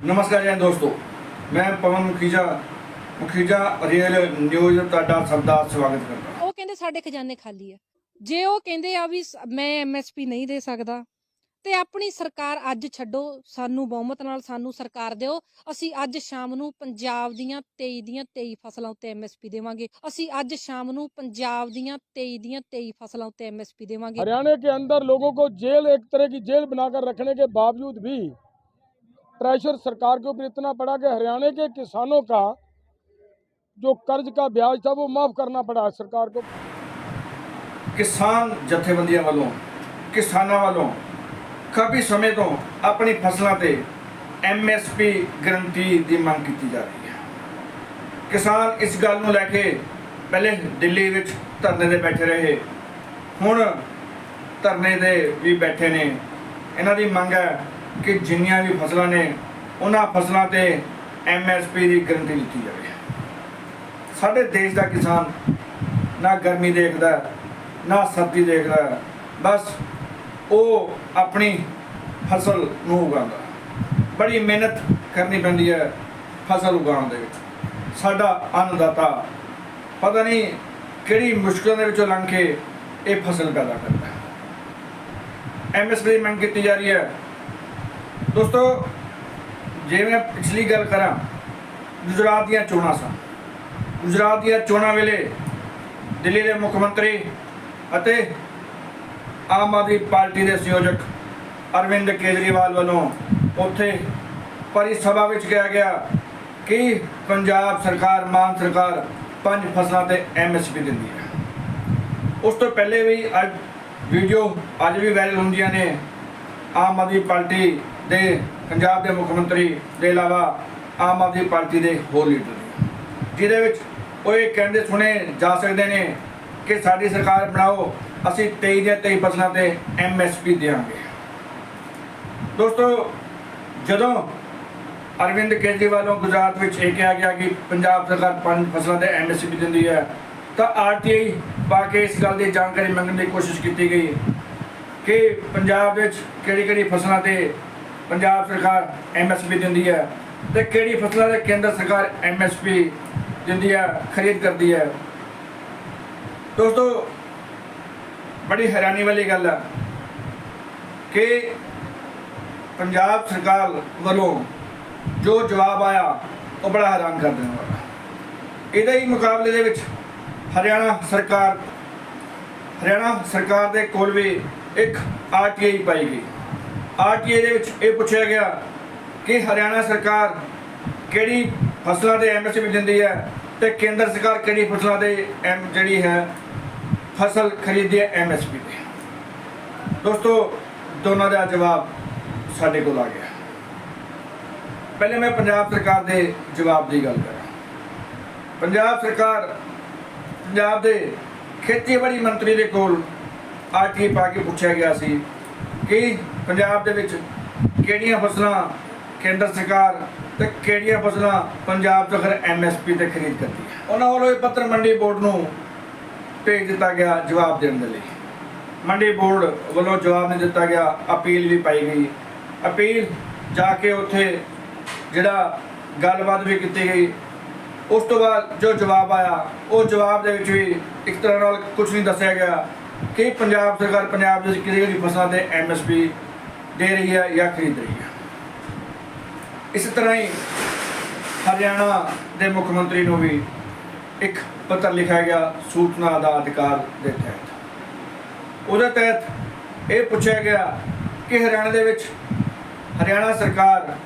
ਨਮਸਕਾਰ ਜੀ ਦੋਸਤੋ ਮੈਂ ਪਵਨ ਮੁਖੀਜਾ ਮੁਖੀਜਾ ਰੀਅਲ ਨਿਊਜ਼ ਦਾ ਤੁਹਾਡਾ ਸਭ ਦਾ ਸਵਾਗਤ ਕਰਦਾ ਹਾਂ ਉਹ ਕਹਿੰਦੇ ਸਾਡੇ ਖਜ਼ਾਨੇ ਖਾਲੀ ਆ ਜੇ ਉਹ ਕਹਿੰਦੇ ਆ ਵੀ ਸ- ਮੈਂ ਐਮਐਸਪੀ ਨਹੀਂ ਦੇ ਸਕਦਾ ਤੇ ਆਪਣੀ ਸਰਕਾਰ ਅੱਜ ਛੱਡੋ ਸਾਨੂੰ ਬਹੁਮਤ ਨਾਲ ਸਾਨੂੰ ਸਰਕਾਰ ਦਿਓ ਅਸੀਂ ਅੱਜ ਸ਼ਾਮ ਨੂੰ ਪੰਜਾਬ ਦੀਆਂ 23 ਦੀਆਂ 23 ਫਸਲਾਂ ਉੱਤੇ ਐਮਐਸਪੀ ਦੇਵਾਂਗੇ ਅਸੀਂ ਅੱਜ ਸ਼ਾਮ ਨੂੰ ਪੰਜਾਬ ਦੀਆਂ 23 ਦੀਆਂ 23 ਫਸਲਾਂ ਉੱਤੇ ਐਮਐਸਪੀ ਦੇਵਾਂਗੇ हरियाणा के अंदर लोगों को जेल एक तरह की जेल बनाकर रखने के बावजूद भी प्रेशर सरकार के ऊपर इतना पड़ा कि हरियाणा के किसानों का जो कर्ज का ब्याज था वो माफ करना पड़ा सरकार को ਕਿਸਾਨ ਜਥੇਬੰਦੀਆਂ ਵੱਲੋਂ ਕਿਸਾਨਾਂ ਵੱਲੋਂ ਕਾਫੀ ਸਮੇਂ ਤੋਂ ਆਪਣੀ ਫਸਲਾਂ ਤੇ ਐਮਐਸਪੀ ਗਰੰਟੀ ਦੀ ਮੰਗ ਕੀਤੀ ਜਾ ਰਹੀ ਹੈ ਕਿਸਾਨ ਇਸ ਗੱਲ ਨੂੰ ਲੈ ਕੇ ਪਹਿਲੇ ਦਿੱਲੀ ਵਿੱਚ ਧਰਨੇ ਤੇ ਬੈਠੇ ਰਹੇ ਹੁਣ ਧਰਨੇ ਦੇ ਵੀ ਬੈਠੇ ਨੇ ਇਹਨਾਂ ਦੀ ਮੰਗ ਹੈ ਕਿ ਜਿੰਨੀਆਂ ਵੀ ਫਸਲਾਂ ਨੇ, ਉਹਨਾਂ ਫਸਲਾਂ ਤੇ ਐਮਐਸਪੀ ਦੀ ਗਰੰਟੀ ਦਿੱਤੀ ਜਾਵੇ। ਸਾਡੇ ਦੇਸ਼ ਦਾ ਕਿਸਾਨ ਨਾ ਗਰਮੀ ਦੇਖਦਾ, ਨਾ ਸਰਦੀ ਦੇਖਦਾ, ਬਸ ਉਹ ਆਪਣੀ ਫਸਲ ਨੂੰ ਉਗਾਉਂਦਾ। ਬੜੀ ਮਿਹਨਤ ਕਰਨੀ ਪੈਂਦੀ ਹੈ ਫਸਲ ਉਗਾਉਣ ਦੇ ਵਿੱਚ। ਸਾਡਾ ਅੰਨਦਾਤਾ ਪਤਾ ਨਹੀਂ ਕਿਹੜੀ ਮੁਸ਼ਕਲਾਂ ਦੇ ਵਿੱਚੋਂ ਲੰਘ ਕੇ ਇਹ ਫਸਲ ਪੈਦਾ ਕਰਦਾ ਹੈ। ਐਮਐਸਪੀ ਦੀ ਮੰਗ ਕੀਤੀ ਜਾ ਰਹੀ ਹੈ ਦੋਸਤੋ, ਜੇ ਮੈਂ ਪਿਛਲੀ ਗੱਲ ਕਰਾਂ, ਗੁਜਰਾਤ ਦੀਆਂ ਚੋਣਾਂ ਸਨ। ਗੁਜਰਾਤ ਦੀਆਂ ਚੋਣਾਂ ਵੇਲੇ ਦਿੱਲੀ ਦੇ ਮੁੱਖ ਮੰਤਰੀ ਅਤੇ ਆਮ ਆਦਮੀ ਪਾਰਟੀ ਦੇ ਸੰਯੋਜਕ ਅਰਵਿੰਦ ਕੇਜਰੀਵਾਲ ਵੱਲੋਂ ਉੱਥੇ ਪਰੀ ਸਭਾ ਵਿੱਚ ਕਿਹਾ ਗਿਆ ਕਿ ਪੰਜਾਬ ਸਰਕਾਰ, ਮਾਨ ਸਰਕਾਰ ਪੰਜ ਫਸਲਾਂ ਤੇ ਐਮਐਸਪੀ ਦਿੰਦੀ ਹੈ। ਉਸ ਤੋਂ ਪਹਿਲੇ ਵੀ ਅੱਜ ਵੀਡੀਓ ਅੱਜ ਵੀ ਵਾਇਰਲ ਹੁੰਦੀਆਂ ਨੇ। ਆਮ ਆਦਮੀ ਪਾਰਟੀ ਦੇ ਪੰਜਾਬ ਦੇ ਮੁੱਖ ਮੰਤਰੀ ਦੇ ਇਲਾਵਾ ਆਮ ਆਦਮੀ ਪਾਰਟੀ ਦੇ ਹੋਰ ਲੀਡਰ ਨੇ। ਜਿਹਦੇ ਵਿੱਚ ਉਹ ਇਹ ਕਹਿੰਦੇ ਸੁਣੇ ਜਾ ਸਕਦੇ ਨੇ ਕਿ ਸਾਡੀ ਸਰਕਾਰ ਬਣਾਓ, ਅਸੀਂ 23 ਦੀਆਂ 23 ਫਸਲਾਂ ਤੇ ਐਮਐਸਪੀ ਦੇਵਾਂਗੇ ਦੋਸਤੋ, ਜਦੋਂ ਅਰਵਿੰਦ ਕੇਜਰੀਵਾਲ ਨੂੰ ਗੁਜਰਾਤ ਵਿੱਚ ਇਹ ਕਿਹਾ ਗਿਆ ਕਿ ਪੰਜਾਬ ਸਰਕਾਰ ਪੰਜ ਫਸਲਾਂ ਤੇ ਐਮਐਸਪੀ ਦਿੰਦੀ ਹੈ, ਤਾਂ ਆਰਟੀਆਈ ਪਾ ਕੇ ਇਸ ਗੱਲ ਦੀ ਜਾਣਕਾਰੀ ਮੰਗਣ ਦੀ ਕੋਸ਼ਿਸ਼ ਕੀਤੀ ਗਈ ਕਿ ਪੰਜਾਬ ਵਿੱਚ ਕਿਹੜੀ ਕਿਹੜੀ ਫਸਲਾਂ ਤੇ ਪੰਜਾਬ ਸਰਕਾਰ ਐਮਐਸਪੀ ਦਿੰਦੀ ਹੈ ਤੇ ਕਿਹੜੀ ਫਸਲਾਂ ਤੇ ਕੇਂਦਰ ਸਰਕਾਰ ਐਮਐਸਪੀ ਦਿੰਦੀ ਹੈ, ਖਰੀਦ ਕਰਦੀ ਹੈ। ਦੋਸਤੋ, ਬੜੀ ਹੈਰਾਨੀ ਵਾਲੀ ਗੱਲ ਹੈ ਕਿ ਪੰਜਾਬ ਸਰਕਾਰ ਵੱਲੋਂ ਜੋ ਜਵਾਬ ਆਇਆ, ਉਹ ਬੜਾ ਹੈਰਾਨ ਕਰ ਦੇਣ ਵਾਲਾ। ਇਹਦੇ ਹੀ ਮੁਕਾਬਲੇ ਦੇ ਵਿੱਚ ਹਰਿਆਣਾ ਸਰਕਾਰ ਹਰਿਆਣਾ ਸਰਕਾਰ ਦੇ ਕੋਲ ਵੀ ਇੱਕ ਆਰਟੀਆਈ ਪਾਈ ਗਈ। ਆਰਟੀਆਈ ਦੇ ਵਿੱਚ ਇਹ ਪੁੱਛਿਆ ਗਿਆ ਕਿ ਹਰਿਆਣਾ ਸਰਕਾਰ ਕਿਹੜੀ ਫਸਲਾਂ ਦੇ ਐਮਐਸਪੀ ਦਿੰਦੀ ਹੈ ਤੇ ਕੇਂਦਰ ਸਰਕਾਰ ਕਿਹੜੀ ਫਸਲਾਂ ਦੇ ਐਮ ਜਿਹੜੀ ਹੈ ਫਸਲ ਖਰੀਦਦੀ ਹੈ ਐਮਐਸਪੀ ਤੇ। ਦੋਸਤੋ, ਦੋਨਾਂ ਦਾ ਜਵਾਬ ਸਾਡੇ ਕੋਲ ਆ ਗਿਆ। ਪਹਿਲੇ ਮੈਂ ਪੰਜਾਬ ਸਰਕਾਰ ਦੇ ਜਵਾਬ ਦੀ ਗੱਲ ਕਰਾਂ। ਪੰਜਾਬ ਸਰਕਾਰ, ਪੰਜਾਬ ਦੇ ਖੇਤੀਬਾੜੀ ਮੰਤਰੀ ਦੇ ਕੋਲ ਆਰਟੀ ਪਾ ਕੇ ਪੁੱਛਿਆ ਗਿਆ ਸੀ ਕਿ ਪੰਜਾਬ ਦੇ ਵਿੱਚ ਕਿਹੜੀਆਂ ਫਸਲਾਂ ਕੇਂਦਰ ਸਰਕਾਰ ਤੇ ਕਿਹੜੀਆਂ ਫਸਲਾਂ ਪੰਜਾਬ ਤੋਂ ਸਰਕਾਰ ਐਮਐਸਪੀ ਤੇ ਖਰੀਦ ਕਰਦੀ ਹੈ? ਉਹਨਾਂ ਵੱਲੋਂ ਇਹ ਪੱਤਰ ਮੰਡੀ ਬੋਰਡ ਨੂੰ ਭੇਜ ਦਿੱਤਾ ਗਿਆ ਜਵਾਬ ਦੇਣ ਦੇ ਲਈ। ਮੰਡੀ ਬੋਰਡ ਵੱਲੋਂ ਜਵਾਬ ਨਹੀਂ ਦਿੱਤਾ ਗਿਆ, ਅਪੀਲ ਵੀ ਪਾਈ ਗਈ। ਅਪੀਲ ਜਾ ਕੇ ਉੱਥੇ ਜਿਹੜਾ ਗੱਲਬਾਤ ਵੀ ਕੀਤੀ ਗਈ, ਉਸ ਤੋਂ ਬਾਅਦ ਜੋ ਜਵਾਬ ਆਇਆ, ਉਹ ਜਵਾਬ ਦੇ ਵਿੱਚ ਵੀ ਇੱਕ ਤਰ੍ਹਾਂ ਨਾਲ ਕੁਝ ਨਹੀਂ ਦੱਸਿਆ ਗਿਆ ਕਿ ਪੰਜਾਬ ਸਰਕਾਰ ਪੰਜਾਬ ਦੇ ਕਿਹੜੀ ਕਿਹੜੀ ਫਸਲਾਂ ਤੇ ਐਮਐਸਪੀ ਦੇ ਰਹੀ ਹੈ ਜਾਂ ਖਰੀਦ ਰਹੀ ਹੈ। ਇਸੇ ਤਰ੍ਹਾਂ ਹੀ ਹਰਿਆਣਾ ਦੇ ਮੁੱਖ ਮੰਤਰੀ ਨੂੰ ਵੀ ਇੱਕ ਪੱਤਰ ਲਿਖਿਆ ਗਿਆ, ਸੂਚਨਾ ਦਾ ਅਧਿਕਾਰ ਦੇ ਤਹਿਤ। ਉਹਦੇ ਤਹਿਤ ਇਹ ਪੁੱਛਿਆ ਗਿਆ ਕਿ ਹਰਿਆਣਾ ਦੇ ਵਿੱਚ ਹਰਿਆਣਾ ਸਰਕਾਰ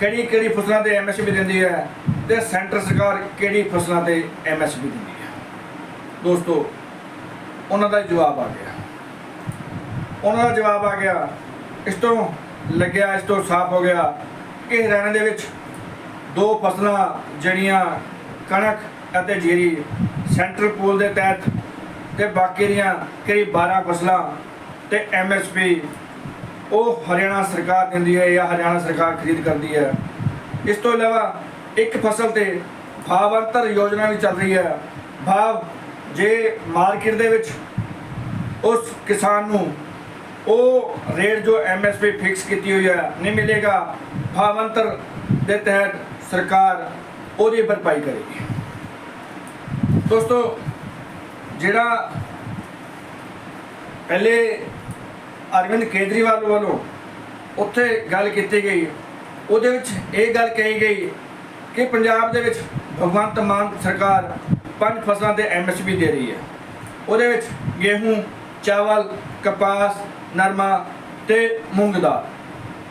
ਕਿਹੜੀ ਕਿਹੜੀ ਫਸਲਾਂ ਤੇ ਐਮਐਸਪੀ ਦਿੰਦੀ ਹੈ ਤੇ ਸੈਂਟਰ ਸਰਕਾਰ ਕਿਹੜੀ ਫਸਲਾਂ ਤੇ ਐਮਐਸਪੀ ਦਿੰਦੀ ਹੈ। ਦੋਸਤੋ, ਉਹਨਾਂ ਦਾ ਜਵਾਬ ਆ ਗਿਆ। ਉਹਨਾਂ ਦਾ ਜਵਾਬ ਆ ਗਿਆ ਇਸ ਤੋਂ ਲੱਗਿਆ, ਇਸ ਤੋਂ ਸਾਫ਼ ਹੋ ਗਿਆ ਕਿ ਹਰਿਆਣਾ ਦੇ ਵਿੱਚ ਦੋ ਫਸਲਾਂ ਜਿਹੜੀਆਂ ਕਣਕ ਅਤੇ ਜੀਰੀ ਸੈਂਟਰ ਪੂਲ ਦੇ ਤਹਿਤ ਤੇ ਬਾਕੀ ਦੀਆਂ ਕਰੀਬ 12 ਫਸਲਾਂ ਤੇ ਐਮਐਸਪੀ ਉਹ ਹਰਿਆਣਾ ਸਰਕਾਰ ਦਿੰਦੀ ਹੈ ਜਾਂ ਹਰਿਆਣਾ ਸਰਕਾਰ ਖਰੀਦ ਕਰਦੀ ਹੈ। ਇਸ ਤੋਂ ਇਲਾਵਾ ਇੱਕ ਫਸਲ ਤੇ ਭਾਵ ਯੋਜਨਾ ਵੀ ਚੱਲ ਰਹੀ ਹੈ। ਭਾਵ ਜੇ ਮਾਰਕੀਟ ਦੇ ਵਿੱਚ ਉਸ ਕਿਸਾਨ ਨੂੰ ਉਹ ਰੇਟ ਜੋ ਐਮਐਸਪੀ ਫਿਕਸ ਕੀਤੀ ਹੋਈ ਹੈ ਨਹੀਂ ਮਿਲੇਗਾ। ਭਾਵੰਤਰ ਦੇ ਤਹਿਤ ਸਰਕਾਰ ਉਹਦੀ ਭਰਪਾਈ ਕਰੇਗੀ। ਦੋਸਤੋ, ਜਿਹੜਾ ਪਹਿਲੇ ਅਰਵਿੰਦ ਕੇਜਰੀਵਾਲ ਵੱਲੋਂ ਉੱਥੇ ਗੱਲ ਕੀਤੀ ਗਈ, ਉਹਦੇ ਵਿੱਚ ਇਹ ਗੱਲ ਕਹੀ ਗਈ ਕਿ ਪੰਜਾਬ ਦੇ ਵਿੱਚ ਭਗਵੰਤ ਮਾਨ ਸਰਕਾਰ ਪੰਜ ਫਸਲਾਂ ਤੇ ਐਮਐਸਪੀ ਦੇ ਰਹੀ ਹੈ। ਉਹਦੇ ਵਿੱਚ ਗੇਹੂੰ, ਚਾਵਲ, ਕਪਾਸ ਨਰਮਾ ਤੇ ਮੂੰਗ ਦਾ।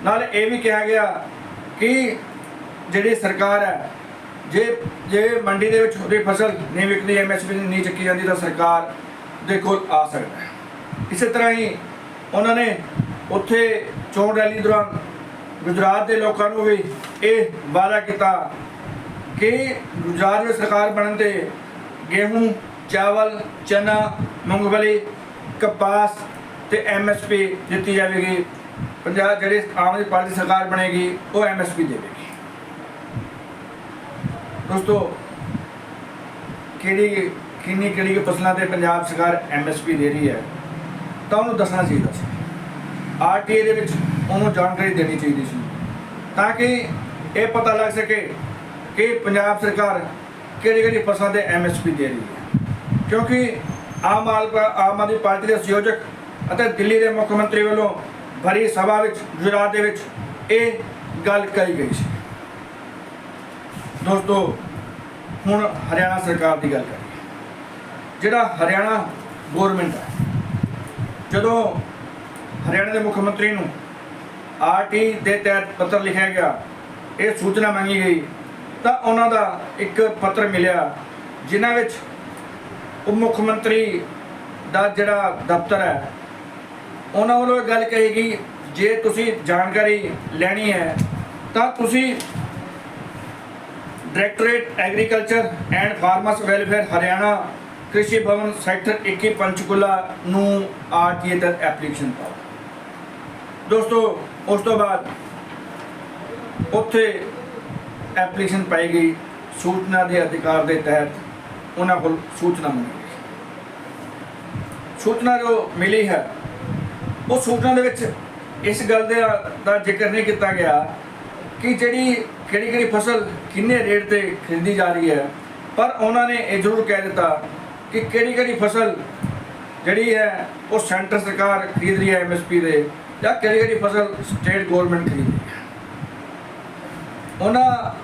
ਨਾਲ ਇਹ ਵੀ ਕਿਹਾ ਗਿਆ ਕਿ ਜਿਹੜੀ ਸਰਕਾਰ ਹੈ, ਜੇ ਜੇ ਮੰਡੀ ਦੇ ਵਿੱਚ ਉਹਦੀ ਫਸਲ ਨਹੀਂ ਵਿਕਦੀ ਐਮਐਸਪੀ ਨਹੀਂ ਚੱਕੀ ਜਾਂਦੀ ਤਾਂ ਸਰਕਾਰ ਦੇ ਕੋਲ ਆ ਸਕਦਾ ਹੈ। ਇਸੇ ਤਰ੍ਹਾਂ ਹੀ ਉਹਨਾਂ ਨੇ ਉੱਥੇ ਚੋਣ ਰੈਲੀ ਦੌਰਾਨ ਗੁਜਰਾਤ ਦੇ ਲੋਕਾਂ ਨੂੰ ਵੀ ਇਹ ਵਾਅਦਾ ਕੀਤਾ ਕਿ ਗੁਜਰਾਤ ਵਿੱਚ ਸਰਕਾਰ ਬਣਨ ਤੇ ਗੇਹੂੰ, ਚਾਵਲ, ਚਨਾ, ਮੂੰਗਫਲੀ, ਕਪਾਸ ਤੇ ਐਮਐਸਪੀ ਦਿੱਤੀ ਜਾਵੇਗੀ। ਪੰਜਾਬ ਜਿਹੜੀ ਆਮ ਆਦਮੀ ਪਾਰਟੀ ਸਰਕਾਰ ਬਣੇਗੀ, ਉਹ ਐਮਐਸਪੀ ਦੇਵੇਗੀ। ਦੋਸਤੋ, ਕਿਹੜੀ, ਕਿੰਨੀ, ਕਿਹੜੀ ਫਸਲਾਂ ਤੇ ਪੰਜਾਬ ਸਰਕਾਰ ਐਮਐਸਪੀ ਦੇ ਰਹੀ ਹੈ, ਤਾਂ ਉਹਨੂੰ ਦੱਸਣਾ ਚਾਹੀਦਾ ਸੀ। ਆਰਟੀਏ ਦੇ ਵਿੱਚ ਉਹਨੂੰ ਜਾਣਕਾਰੀ ਦੇਣੀ ਚਾਹੀਦੀ ਸੀ, ਤਾਂ ਕਿ ਇਹ ਪਤਾ ਲੱਗ ਸਕੇ ਕਿ ਪੰਜਾਬ ਸਰਕਾਰ ਕਿਹੜੀ ਕਿਹੜੀ ਫਸਲਾਂ ਤੇ ਐਮਐਸਪੀ ਦੇ ਰਹੀ ਹੈ। ਕਿਉਂਕਿ ਆਮ ਆਦਮੀ ਆਮ ਆਦਮੀ ਪਾਰਟੀ ਦੇ ਸੰਯੋਜਕ ਅਤੇ ਦਿੱਲੀ ਦੇ ਮੁੱਖ ਮੰਤਰੀ ਵੱਲੋਂ ਭਰੀ ਸਭਾ ਵਿੱਚ, ਗੁਜਰਾਤ ਦੇ ਵਿੱਚ ਇਹ ਗੱਲ ਕਹੀ ਗਈ ਸੀ। ਦੋਸਤੋ, ਹੁਣ ਹਰਿਆਣਾ ਸਰਕਾਰ ਦੀ ਗੱਲ ਕਰੀਏ। ਜਿਹੜਾ ਹਰਿਆਣਾ ਗਵਰਨਮੈਂਟ ਹੈ, ਜਦੋਂ ਹਰਿਆਣਾ ਦੇ ਮੁੱਖ ਮੰਤਰੀ ਨੂੰ ਆਰਟੀ ਦੇ ਤਹਿਤ ਪੱਤਰ ਲਿਖਿਆ ਗਿਆ, ਇਹ ਸੂਚਨਾ ਮੰਗੀ ਗਈ, ਤਾਂ ਉਹਨਾਂ ਦਾ ਇੱਕ ਪੱਤਰ ਮਿਲਿਆ, ਜਿਨ੍ਹਾਂ ਵਿੱਚ ਉਪ ਮੁੱਖ ਮੰਤਰੀ ਦਾ ਜਿਹੜਾ ਦਫ਼ਤਰ ਹੈ ਉਹਨਾਂ ਵੱਲੋਂ ਇਹ ਗੱਲ ਕਹੀ ਗਈ, ਜੇ ਤੁਸੀਂ ਜਾਣਕਾਰੀ ਲੈਣੀ ਹੈ, ਤਾਂ ਤੁਸੀਂ directorate agriculture and farmers welfare Haryana Krishi Bhavan sector 21 Panchkula ਨੂੰ ਆਰਟੀਏ ਤੱਕ ਐਪਲੀਕੇਸ਼ਨ ਪਾਓ। ਦੋਸਤੋ, ਉਸ ਤੋਂ ਬਾਅਦ ਉੱਥੇ ਐਪਲੀਕੇਸ਼ਨ ਪਾਈ ਗਈ, ਸੂਚਨਾ ਦੇ ਅਧਿਕਾਰ ਦੇ ਤਹਿਤ ਉਹਨਾਂ ਕੋਲ ਸੂਚਨਾ ਮਿਲੀ। ਗਈ ਸੂਚਨਾ ਜੋ ਮਿਲੀ ਹੈ ਉਹ ਸੂਚਨਾ ਦੇ ਵਿੱਚ ਇਸ ਗੱਲ ਦੇ ਦਾ ਜ਼ਿਕਰ ਨਹੀਂ ਕੀਤਾ ਗਿਆ ਕਿ ਜਿਹੜੀ, ਕਿਹੜੀ ਕਿਹੜੀ ਫਸਲ ਕਿੰਨੇ ਰੇਟ ਤੇ ਖਰੀਦੀ ਜਾ ਰਹੀ ਹੈ। ਪਰ ਉਹਨਾਂ ਨੇ ਇਹ ਜ਼ਰੂਰ ਕਹਿ ਦਿੱਤਾ ਕਿ ਕਿਹੜੀ ਕਿਹੜੀ ਫਸਲ ਜਿਹੜੀ ਹੈ, ਉਹ ਸੈਂਟਰ ਸਰਕਾਰ ਖਰੀਦ ਰਹੀ ਹੈ ਐਮਐਸਪੀ ਦੇ ਜਾਂ ਕਿਹੜੀ ਕਿਹੜੀ ਫਸਲ ਸਟੇਟ ਗਵਰਨਮੈਂਟ ਖਰੀਦ ਰਹੀ ਹੈ। ਉਹਨਾਂ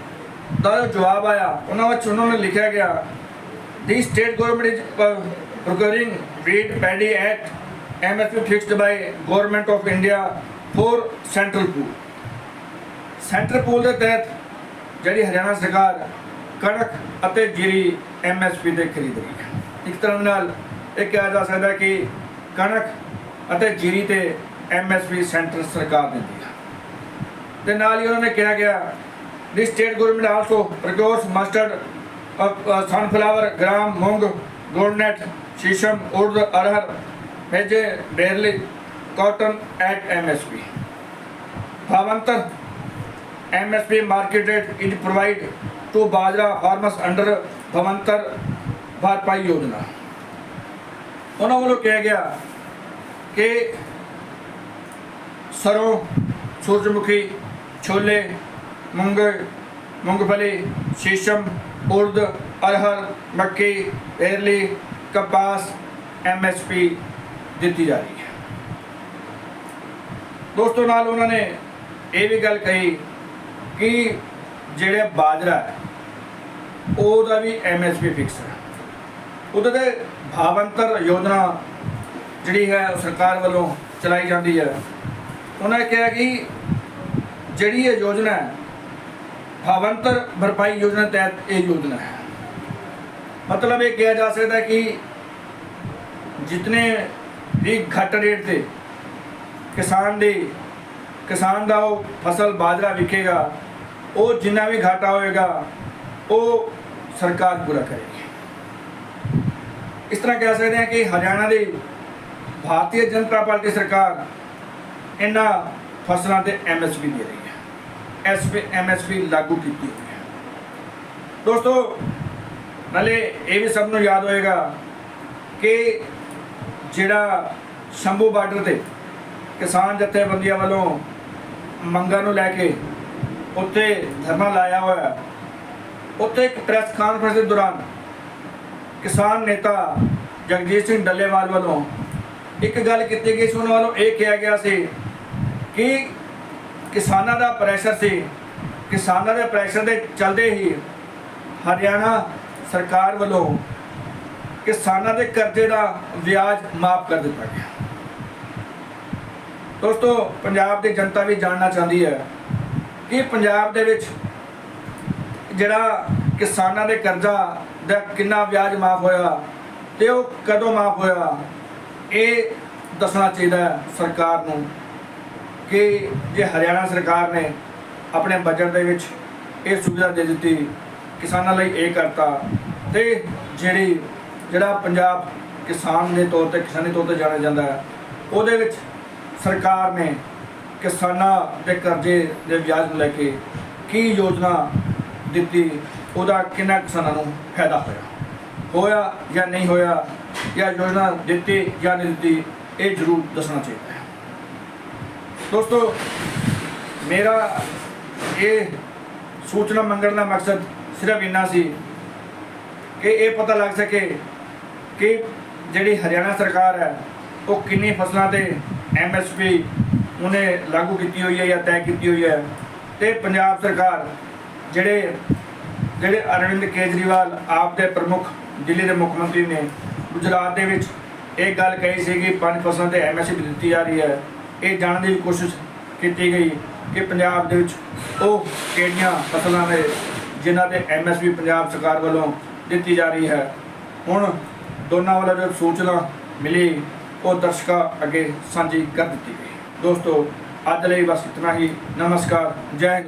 ਦਾ ਜੋ ਜਵਾਬ ਆਇਆ, ਉਹਨਾਂ ਵਿੱਚ ਉਹਨਾਂ ਨੇ ਲਿਖਿਆ ਗਿਆ ਦੀ state government is procuring wheat paddy at MSP fixed by government of India for central pool. Centre pool ਦੇ ਤਹਿਤ ਜਿਹੜੀ ਹਰਿਆਣਾ ਸਰਕਾਰ ਕਣਕ ਅਤੇ ਜੀਰੀ ਐਮਐਸਪੀ ਦੇ ਖਰੀਦ ਰਹੀ ਹੈ। ਇੱਕ ਤਰ੍ਹਾਂ ਨਾਲ ਇਹ ਕਿਹਾ ਜਾ ਸਕਦਾ ਕਿ ਕਣਕ ਅਤੇ ਜੀਰੀ ਤੇ ਐਮਐਸਪੀ ਸੈਂਟਰ ਸਰਕਾਰ ਦਿੰਦੀ ਹੈ। ਤੇ ਨਾਲ ਹੀ ਉਹਨਾਂ ਨੇ ਕਿਹਾ ਗਿਆ ਦੀ state government also procures mustard sunflower gram moong groundnut sesamum urad arhar ਭੇਜੇ barley cotton at MSP Bhavantar MSP market rate is provide to Bajra farmers under Bhavantar ਭਰਪਾਈ ਯੋਜਨਾ। ਉਹਨਾਂ ਵੱਲੋਂ ਕਿਹਾ ਗਿਆ ਕਿ ਸਰੋਂ, ਸੂਰਜਮੁਖੀ, ਛੋਲੇ ਮੂੰਗ ਮੂੰਗਫਲੀ, ਸ਼ੀਸ਼ਮ ਉਰਦ ਅਰਹਰ, ਮੱਕੀ, ਏਰਲੀ, ਕਪਾਸ ਐਮਐਸਪੀ ਦਿੱਤੀ ਜਾ ਰਹੀ ਹੈ। ਦੋਸਤੋ, ਨਾਲ ਉਹਨਾਂ ਨੇ ਇਹ ਵੀ ਗੱਲ ਕਹੀ ਕਿ ਜਿਹੜਾ ਬਾਜਰਾ ਉਹਦਾ ਵੀ ਐਮਐਸਪੀ ਫਿਕਸ ਹੈ। ਉਹਦੇ ਤੇ ਭਾਵੰਤਰ ਯੋਜਨਾ ਜਿਹੜੀ ਹੈ ਸਰਕਾਰ ਵੱਲੋਂ ਚਲਾਈ ਜਾਂਦੀ ਹੈ। ਉਹਨਾਂ ਨੇ ਕਿਹਾ ਕਿ ਜਿਹੜੀ ਇਹ ਯੋਜਨਾ ਹੈ, ਭਾਵੰਤਰ ਭਰਪਾਈ ਯੋਜਨਾ ਤਹਿਤ ਇਹ ਯੋਜਨਾ ਹੈ। ਮਤਲਬ ਇਹ ਕਿਹਾ ਜਾ ਸਕਦਾ ਕਿ ਜਿਤਨੇ ਵੀ ਘੱਟ ਰੇਟ ਤੇ ਕਿਸਾਨ ਦੇ, ਕਿਸਾਨ ਦਾ ਉਹ ਫਸਲ ਬਾਜਰਾ ਵਿਕੇਗਾ, ਉਹ ਜਿੰਨਾ ਵੀ ਘਾਟਾ ਹੋਏਗਾ, ਉਹ ਸਰਕਾਰ ਪੂਰਾ ਕਰੇਗੀ। ਇਸ ਤਰ੍ਹਾਂ ਕਹਿ ਸਕਦੇ ਹਾਂ ਕਿ ਹਰਿਆਣਾ ਦੀ ਭਾਰਤੀ ਜਨਤਾ ਪਾਰਟੀ ਸਰਕਾਰ ਇਹਨਾਂ ਫਸਲਾਂ ਤੇ ਐਮਐਸਪੀ ਦੇ ਰਹੀ ਹੈ। ਐਸਪੀ ਐਮਐਸਪੀ ਲਾਗੂ ਕੀਤੀ ਹੋਈ ਹੈ। ਦੋਸਤੋ, ਨਾਲੇ ਇਹ ਵੀ ਸਭ ਨੂੰ ਯਾਦ ਹੋਏਗਾ ਕਿ ਜਿਹੜਾ ਸ਼ੰਭੂ ਬਾਰਡਰ ਤੇ ਕਿਸਾਨ ਜਥੇਬੰਦੀਆਂ ਵੱਲੋਂ ਮੰਗਾਂ ਨੂੰ ਲੈ ਕੇ ਉੱਥੇ ਧਰਨਾ ਲਾਇਆ ਹੋਇਆ ਉੱਥੇ ਇੱਕ ਪ੍ਰੈਸ ਕਾਨਫਰੰਸ ਦੇ ਦੌਰਾਨ ਕਿਸਾਨ ਨੇਤਾ ਜਗਜੀਤ ਸਿੰਘ ਡੱਲੇਵਾਲ ਵੱਲੋਂ ਇੱਕ ਗੱਲ ਕੀਤੀ ਗਈ ਸੀ, ਉਹਨਾਂ ਵੱਲੋਂ ਇਹ ਕਿਹਾ ਗਿਆ ਸੀ ਕਿ ਕਿਸਾਨਾਂ ਦਾ ਪ੍ਰੈਸ਼ਰ ਸੀ, ਕਿਸਾਨਾਂ ਦੇ ਪ੍ਰੈਸ਼ਰ ਦੇ ਚਲਦੇ ਹੀ ਹਰਿਆਣਾ ਸਰਕਾਰ ਵੱਲੋਂ ਕਿਸਾਨਾਂ ਦੇ ਕਰਜ਼ੇ ਦਾ ਵਿਆਜ ਮਾਫ ਕਰ ਦਿੱਤਾ ਗਿਆ। ਦੋਸਤੋ, ਪੰਜਾਬ ਦੀ ਜਨਤਾ ਵੀ ਜਾਣਨਾ ਚਾਹੁੰਦੀ ਹੈ ਕਿ ਪੰਜਾਬ ਦੇ ਵਿੱਚ ਜਿਹੜਾ ਕਿਸਾਨਾਂ ਦੇ ਕਰਜ਼ਾ ਦਾ ਕਿੰਨਾ ਵਿਆਜ ਮਾਫ ਹੋਇਆ ਤੇ ਉਹ ਕਦੋਂ ਮਾਫ ਹੋਇਆ, ਇਹ ਦੱਸਣਾ ਚਾਹੀਦਾ ਸਰਕਾਰ ਨੂੰ ਕਿ ਜੇ ਹਰਿਆਣਾ ਸਰਕਾਰ ਨੇ ਆਪਣੇ ਬਜਟ ਦੇ ਵਿੱਚ ਇਹ ਸੁਵਿਧਾ ਦੇ ਦਿੱਤੀ, ਕਿਸਾਨਾਂ ਲਈ ਇਹ ਕਰਤਾ ਤੇ ਜਿਹੜੀ ਜਿਹੜਾ ਪੰਜਾਬ ਕਿਸਾਨ ਦੇ ਤੌਰ ਤੇ, ਕਿਸਾਨੀ ਤੌਰ ਤੇ ਜਾਣਿਆ ਜਾਂਦਾ ਹੈ, ਉਹਦੇ ਵਿੱਚ ਸਰਕਾਰ ਨੇ ਕਿਸਾਨਾਂ ਦੇ ਕਰਜ਼ੇ ਦੇ ਵਿਆਜ ਨੂੰ ਲੈ ਕੇ ਕੀ ਯੋਜਨਾ ਦਿੱਤੀ, ਉਹਦਾ ਕਿੰਨਾ ਕਿਸਾਨਾਂ ਨੂੰ ਫਾਇਦਾ ਹੋਇਆ? ਹੋਇਆ ਜਾਂ ਨਹੀਂ ਹੋਇਆ, ਜਾਂ ਯੋਜਨਾ ਦਿੱਤੀ ਜਾਂ ਨਹੀਂ ਦਿੱਤੀ, ਇਹ ਜ਼ਰੂਰ ਦੱਸਣਾ ਚਾਹੀਦਾ ਹੈ। ਦੋਸਤੋ, ਮੇਰਾ ਇਹ ਸੂਚਨਾ ਮੰਗਣ ਦਾ ਮਕਸਦ ਸਿਰਫ ਇੰਨਾ ਸੀ ਕਿ ਇਹ ਪਤਾ ਲੱਗ ਸਕੇ ਕਿ ਜਿਹੜੀ ਹਰਿਆਣਾ ਸਰਕਾਰ ਹੈ, ਉਹ ਕਿੰਨੀ ਫਸਲਾਂ ਤੇ ਐਮਐਸਪੀ ਉਹਨੇ ਲਾਗੂ ਕੀਤੀ ਹੋਈ ਹੈ ਜਾਂ ਤੈਅ ਕੀਤੀ ਹੋਈ ਹੈ? ਤੇ ਪੰਜਾਬ ਸਰਕਾਰ ਜਿਹੜੇ ਜਿਹੜੇ ਅਰਵਿੰਦ ਕੇਜਰੀਵਾਲ ਆਪ ਦੇ ਪ੍ਰਮੁੱਖ ਦਿੱਲੀ ਦੇ ਮੁੱਖ ਮੰਤਰੀ ਨੇ, ਗੁਜਰਾਤ ਦੇ ਵਿੱਚ ਇਹ ਗੱਲ ਕਹੀ ਸੀ ਕਿ ਪੰਜ ਫਸਲਾਂ ਤੇ ਐਮਐਸਪੀ ਦਿੱਤੀ ਜਾ ਰਹੀ ਹੈ। ਇਹ ਜਾਣਨ ਦੀ ਕੋਸ਼ਿਸ਼ ਕੀਤੀ ਗਈ ਕਿ ਪੰਜਾਬ ਦੇ ਵਿੱਚ ਉਹ ਕਿਹੜੀਆਂ ਫਸਲਾਂ ਨੇ ਜਿਨ੍ਹਾਂ ਤੇ ਐਮਐਸਪੀ ਪੰਜਾਬ ਸਰਕਾਰ ਵੱਲੋਂ ਦਿੱਤੀ ਜਾ ਰਹੀ ਹੈ। ਹੁਣ ਦੋਨਾਂ ਵੱਲੋਂ ਜੋ ਸੂਚਨਾ ਮਿਲੀ, ਉਹ ਦਰਸ਼ਕਾਂ ਅੱਗੇ ਸਾਂਝੀ ਕਰ ਦਿੱਤੀ ਗਈ। ਦੋਸਤੋ, ਅੱਜ ਲਈ ਬਸ ਇਤਨਾ ਹੀ। ਨਮਸਕਾਰ, ਜੈ